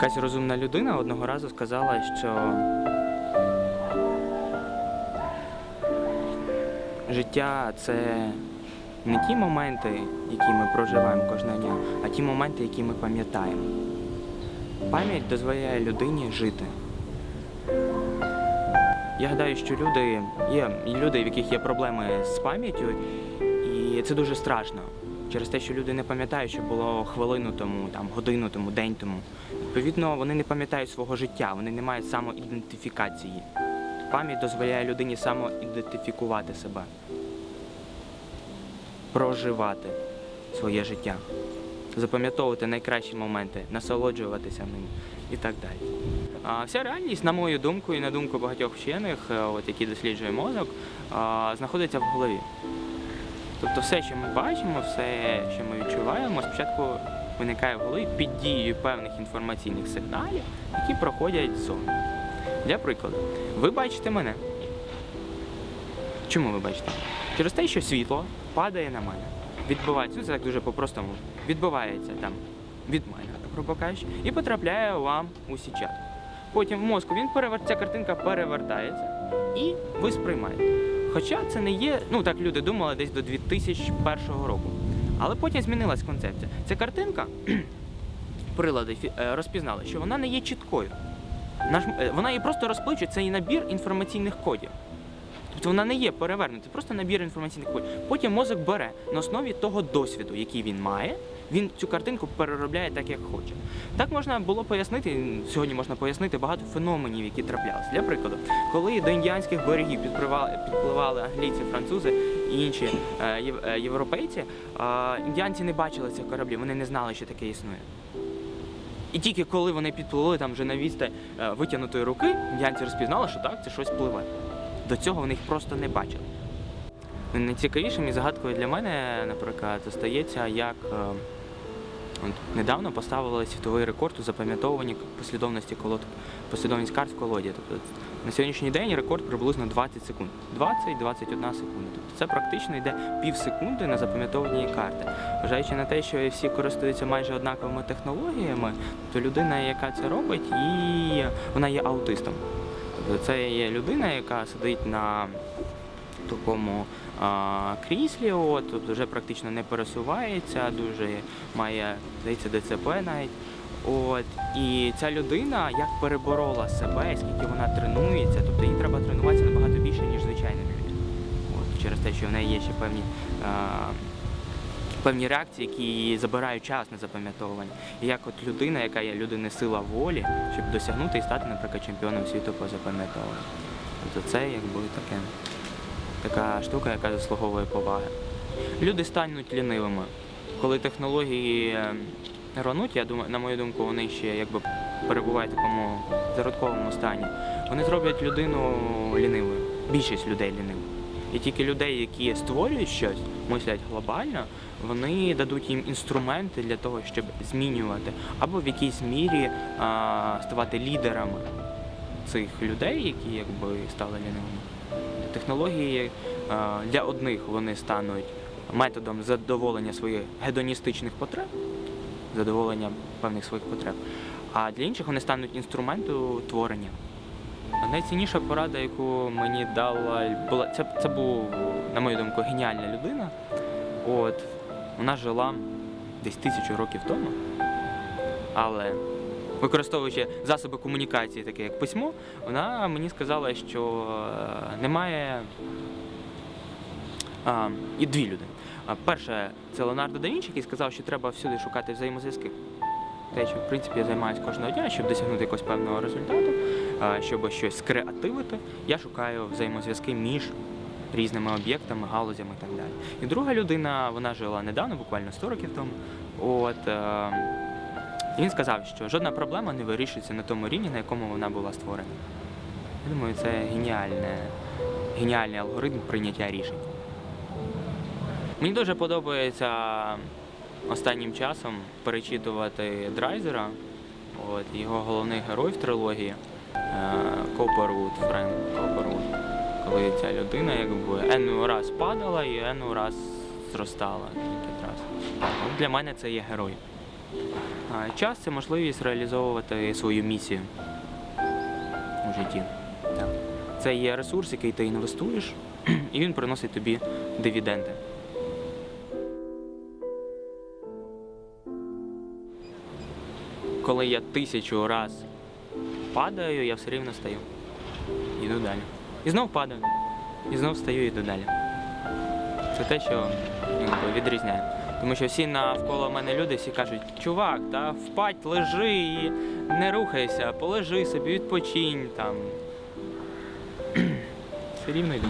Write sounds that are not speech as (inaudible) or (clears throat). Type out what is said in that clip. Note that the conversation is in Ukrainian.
Якась розумна людина одного разу сказала, що життя це не ті моменти, які ми проживаємо кожного дня, а ті моменти, які ми пам'ятаємо. Пам'ять дозволяє людині жити. Я гадаю, що люди є люди, в яких є проблеми з пам'яттю, і це дуже страшно. Через те, що люди не пам'ятають, що було хвилину тому, там, годину тому, день тому. Відповідно, вони не пам'ятають свого життя, вони не мають самоідентифікації. Пам'ять дозволяє людині самоідентифікувати себе, проживати своє життя, запам'ятовувати найкращі моменти, насолоджуватися ним і так далі. А вся реальність, на мою думку, і на думку багатьох вчених, е, от, які досліджують мозок, знаходиться в голові. Тобто все, що ми бачимо, все, що ми відчуваємо, спочатку виникає в голові під дією певних інформаційних сигналів, які проходять ззовні. Для прикладу, ви бачите мене. Чому ви бачите? Через те, що світло падає на мене. Відбувається, ну це так дуже по-простому. Відбувається там від мене, грубо кажучи, і потрапляє вам у сітчатку. Потім в мозку він перевер... ця картинка перевертається і ви сприймаєте. Хоча це не є, ну так люди думали десь до 2001 року. Але потім змінилась концепція. Ця картинка, (clears throat) прилади е, розпізнали, що вона не є чіткою. Е, вона її просто розпличує, це і набір інформаційних кодів. Тобто вона не є перевернута, просто набір інформаційних кодів. Потім мозок бере на основі того досвіду, який він має, він цю картинку переробляє так, як хоче. Так можна було пояснити, сьогодні можна пояснити багато феноменів, які траплялися. Для прикладу, коли до індіанських берегів підпливали, англійці, французи і інші е, е, європейці, індіанці не бачили цих кораблів, вони не знали, що таке існує. І тільки коли вони підпливли там вже на відстань е, витягнутої руки, індіанці розпізнали, що так, це щось пливе. До цього вони їх просто не бачили. Найцікавішим і загадкою для мене, наприклад, стається, як е, недавно поставили світовий рекорд у запам'ятовуванні послідовності колод, послідовність карт в колоді. Тобто на сьогоднішній день рекорд приблизно 20 секунд. 20-21 секунда. Тобто це практично йде пів секунди на запам'ятовування карти. Вважаючи на те, що всі користуються майже однаковими технологіями, то людина, яка це робить, і вона є аутистом. Це є людина, яка сидить на такому а, кріслі, от, тобто вже практично не пересувається, дуже має, здається, ДЦП навіть. От, і ця людина як переборола себе, скільки вона тренується, тобто їй треба тренуватися набагато більше, ніж звичайним людям. От, через те, що в неї є ще певні, а, певні реакції, які забирають час на запам'ятовування. І як от людина, яка є людини сила волі, щоб досягнути і стати, наприклад, чемпіоном світу по запам'ятовуванню. Тобто це якби таке, така штука, яка заслуговує поваги. Люди стануть лінивими. Коли технології е, рвануть, я думаю, на мою думку, вони ще якби перебувають в такому зародковому стані. Вони зроблять людину лінивою. Більшість людей лінивою. І тільки людей, які створюють щось, мислять глобально, вони дадуть їм інструменти для того, щоб змінювати, або в якійсь мірі а, ставати лідерами цих людей, які якби стали лінивими. Технології а, для одних вони стануть методом задоволення своїх гедоністичних потреб, задоволення певних своїх потреб, а для інших вони стануть інструментом творення. Найцінніша порада, яку мені дала, була це, це був, на мою думку, геніальна людина. От вона жила десь тисячу років тому, але використовуючи засоби комунікації, такі як письмо, вона мені сказала, що е, немає а, і дві люди. А, перше, це Леонардо да Вінчі, який сказав, що треба всюди шукати взаємозв'язки. Те, що в принципі я займаюся кожного дня, щоб досягнути якогось певного результату, щоб щось скреативити, я шукаю взаємозв'язки між різними об'єктами, галузями і так далі. І друга людина, вона жила недавно, буквально 100 років тому. От, е, він сказав, що жодна проблема не вирішується на тому рівні, на якому вона була створена. Я думаю, це геніальне, геніальний алгоритм прийняття рішень. Мені дуже подобається останнім часом перечитувати Драйзера, от, його головний герой в трилогії е, Коппервуд, Френк Коппервуд. коли ця людина якби ену раз падала і ену раз зростала. Раз. Для мене це є герой. Час це можливість реалізовувати свою місію у житті. Це є ресурс, який ти інвестуєш, (clears throat) і він приносить тобі дивіденди. Коли я тисячу раз падаю, я все рівно стаю. Іду далі. І знов падаю. І знов стаю і йду далі. Це те, що якби, відрізняє. Тому що всі навколо мене люди всі кажуть, чувак, та впадь, лежи і не рухайся, полежи собі, відпочинь там. (clears throat) Все рівно йду.